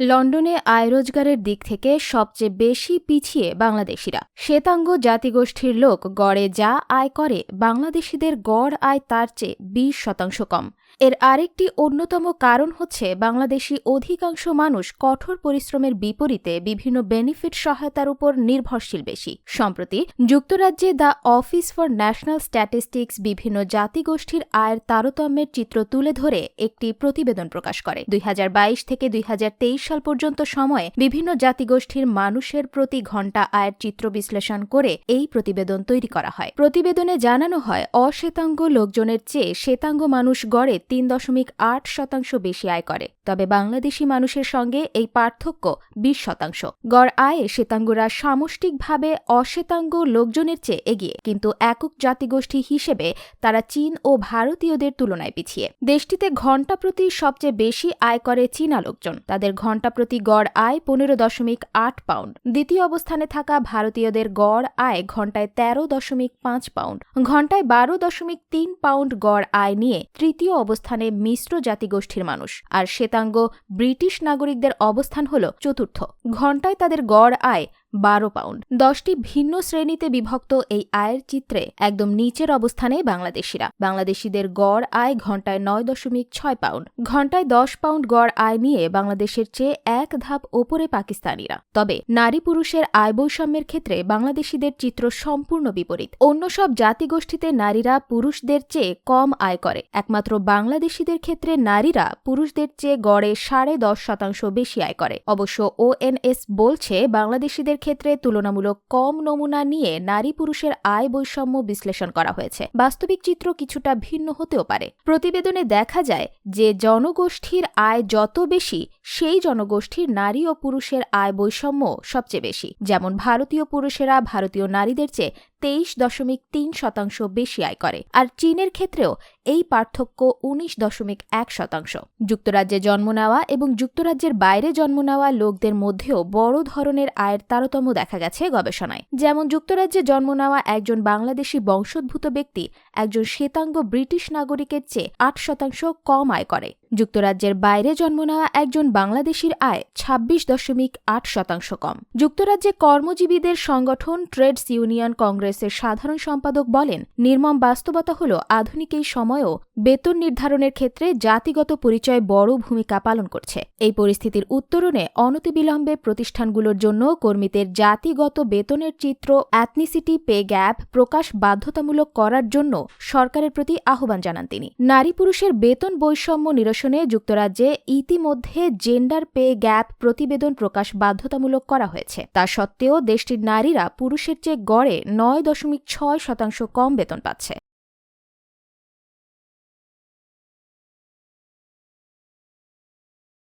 লন্ডনে আয় রোজগারের দিক থেকে সবচেয়ে বেশি পিছিয়ে বাংলাদেশিরা। শ্বেতাঙ্গ জাতিগোষ্ঠীর লোক গড়ে যা আয় করে, বাংলাদেশিদের গড় আয় তার চেয়ে বিশ শতাংশ কম। এর আরেকটি অন্যতম কারণ হচ্ছে বাংলাদেশি অধিকাংশ মানুষ কঠোর পরিশ্রমের বিপরীতে বিভিন্ন বেনিফিট সহায়তার উপর নির্ভরশীল বেশি। সম্প্রতি যুক্তরাজ্যে the Office for National Statistics বিভিন্ন জাতিগোষ্ঠীর আয়ের তারতম্যের চিত্র তুলে ধরে একটি প্রতিবেদন প্রকাশ করে। দুই হাজার বাইশ থেকে দুই হাজার তেইশ সাল পর্যন্ত সময়ে বিভিন্ন জাতিগোষ্ঠীর মানুষের প্রতি ঘণ্টা আয়ের চিত্র বিশ্লেষণ করে এই প্রতিবেদন তৈরি করা হয়। প্রতিবেদনে জানানো হয়, অশ্বেতাঙ্গ লোকজনের চেয়ে শ্বেতাঙ্গ মানুষ গড়ে তিন দশমিক আট শতাংশ বেশি আয় করে। তবে বাংলাদেশি মানুষের সঙ্গে এই পার্থক্য বিশ শতাংশ। গড় আয়ে শ্বেতাঙ্গরা সামষ্টিকভাবে অশ্বেতাঙ্গ লোকজনের চেয়ে এগিয়ে, কিন্তু একক জাতিগোষ্ঠী হিসেবে তারা চীন ও ভারতীয়দের তুলনায় পিছিয়ে। দেশটিতে ঘণ্টা প্রতি সবচেয়ে বেশি আয় করে চীনা লোকজন। তাদের ঘণ্টা প্রতি গড় আয় পনেরো দশমিক আট পাউন্ড। দ্বিতীয় অবস্থানে থাকা ভারতীয়দের গড় আয় ঘণ্টায় তেরো দশমিক পাঁচ পাউন্ড। ঘণ্টায় বারো দশমিক তিন পাউন্ড গড় আয় নিয়ে তৃতীয় অবস্থানে মিশ্র জাতিগোষ্ঠীর মানুষ। আর শ্বেতাঙ্গ ব্রিটিশ নাগরিকদের অবস্থান হল চতুর্থ। ঘণ্টায় তাদের গড় আয় বারো পাউন্ড। দশটি ভিন্ন শ্রেণীতে বিভক্ত এই আয়ের চিত্রে একদম নিচের অবস্থানে বাংলাদেশিরা। বাংলাদেশিদের গড় আয় ঘণ্টায় নয় দশমিক ছয় পাউন্ড। ঘণ্টায় দশ পাউন্ড গড় আয় নিয়ে বাংলাদেশের চেয়ে এক ধাপ ওপরে পাকিস্তানিরা। তবে নারী পুরুষের আয় বৈষম্যের ক্ষেত্রে বাংলাদেশিদের চিত্র সম্পূর্ণ বিপরীত। অন্য সব জাতিগোষ্ঠীতে নারীরা পুরুষদের চেয়ে কম আয় করে। একমাত্র বাংলাদেশিদের ক্ষেত্রে নারীরা পুরুষদের চেয়ে গড়ে সাড়ে দশ শতাংশ বেশি আয় করে। অবশ্য ওএনএস বলছে, বাংলাদেশিদের ক্ষেত্রে তুলনামূলক কম নমুনা নিয়ে নারী পুরুষের আয় বৈষম্য বিশ্লেষণ করা হয়েছে। বাস্তবিক চিত্র কিছুটা ভিন্ন হতেও পারে। প্রতিবেদনে দেখা যায় যে জনগোষ্ঠীর আয় যত বেশি, সেই জনগোষ্ঠীর নারী ও পুরুষের আয় বৈষম্য সবচেয়ে বেশি। যেমন ভারতীয় পুরুষেরা ভারতীয় নারীদের চেয়ে তেইশ দশমিক তিন শতাংশ বেশি আয় করে। আর চীনের ক্ষেত্রেও এই পার্থক্য উনিশ দশমিক এক শতাংশ। যুক্তরাজ্যে জন্ম নেওয়া এবং যুক্তরাজ্যের বাইরে জন্ম নেওয়া লোকদের মধ্যেও বড় ধরনের আয়ের তারতম্য দেখা গেছে গবেষণায়। যেমন যুক্তরাজ্যে জন্ম নেওয়া একজন বাংলাদেশি বংশোদ্ভূত ব্যক্তি একজন শ্বেতাঙ্গ ব্রিটিশ নাগরিকের চেয়ে আট শতাংশ কম আয় করে। যুক্তরাজ্যের বাইরে জন্ম নেওয়া একজন বাংলাদেশির আয় ছাব্বিশ দশমিক আট শতাংশ কম। যুক্তরাজ্যে কর্মজীবীদের সংগঠন ট্রেডস ইউনিয়ন কংগ্রেসের সাধারণ সম্পাদক বলেন, নির্মম বাস্তবতা হল আধুনিক এই সময়েও বেতন নির্ধারণের ক্ষেত্রে জাতিগত পরিচয় বড় ভূমিকা পালন করছে। এই পরিস্থিতির উত্তরণে অনতিবিলম্বে প্রতিষ্ঠানগুলোর জন্য কর্মীদের জাতিগত বেতনের চিত্র অ্যাথনিসিটি পে গ্যাপ প্রকাশ বাধ্যতামূলক করার জন্য সরকারের প্রতি আহ্বান জানান তিনি। নারী পুরুষের বেতন বৈষম্য নিরসনে যুক্তরাজ্যে ইতিমধ্যে জেন্ডার পে গ্যাপ প্রতিবেদন প্রকাশ বাধ্যতামূলক করা হয়েছে। তা সত্ত্বেও দেশটির নারীরা পুরুষের চেয়ে গড়ে নয় দশমিক ছয় শতাংশ কম বেতন পাচ্ছে।